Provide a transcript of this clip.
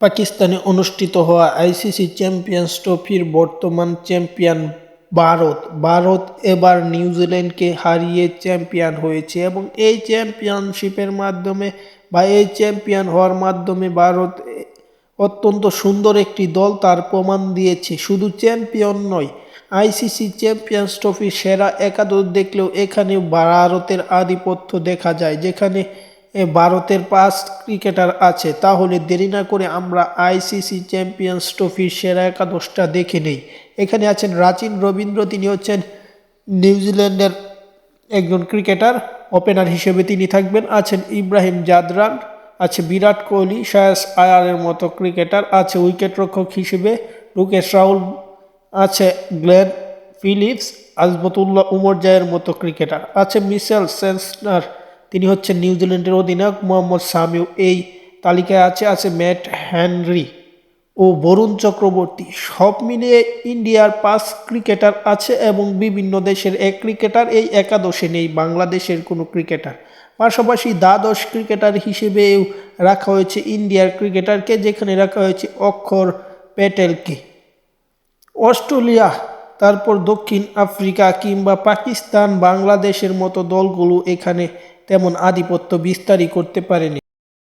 পাকিস্তানে অনুষ্ঠিত হওয়া আইসিসি চ্যাম্পিয়ন্স ট্রফির বর্তমান চ্যাম্পিয়ন ভারত। ভারত এবার নিউজিল্যান্ডকে হারিয়ে চ্যাম্পিয়ন হয়েছে এবং এই চ্যাম্পিয়নশিপের মাধ্যমে বা এই চ্যাম্পিয়ন হওয়ার মাধ্যমে ভারত অত্যন্ত সুন্দর একটি দল তার প্রমাণ দিয়েছে। শুধু চ্যাম্পিয়ন নয়, আইসিসি চ্যাম্পিয়ন্স ট্রফির সেরা একাদশ দেখলেও এখানে ভারতের আধিপত্য দেখা যায়, যেখানে ভারতের পাঁচ ক্রিকেটার আছে, তাহলে দেরি না করে আমরা আইসিসি চ্যাম্পিয়ন্স ট্রফির সেরা একাদশটা দেখে নেই। এখানে আছেন রাচিন রবীন্দ্র, তিনি হচ্ছেন নিউজিল্যান্ডের একজন ক্রিকেটার, ওপেনার হিসেবে তিনি থাকবেন। আছেন ইব্রাহিম জাদরান, আছে বিরাট কোহলি শায়াস আয়ারের মতো ক্রিকেটার, আছে উইকেট রক্ষক হিসেবে রুকেশ রাহুল, আছে গ্লেন ফিলিপস আজমতুল্লাহ উমর জায়ের মতো ক্রিকেটার, আছে মিশেল সেন্সনার তিনি হচ্ছেন নিউজিল্যান্ডের অধিনায়ক মোহাম্মদ সামিউ। এই তালিকায় আছে আছে ম্যাট হ্যানরি ও বরুণ চক্রবর্তী। সব মিলিয়ে ইন্ডিয়ার পাঁচ ক্রিকেটার আছে এবং বিভিন্ন দেশের এক ক্রিকেটার। এই একাদশে নেই, বাংলাদেশের কোনো ক্রিকেটার। পাশাপাশি দ্বাদশ ক্রিকেটার হিসেবেও রাখা হয়েছে ইন্ডিয়ার ক্রিকেটারকে, যেখানে রাখা হয়েছে অক্ষর প্যাটেলকে। অস্ট্রেলিয়া, তারপর দক্ষিণ আফ্রিকা কিংবা পাকিস্তান, বাংলাদেশের মতো দলগুলো এখানে তেমন আধিপত্য বিস্তারই করতে পারেনি।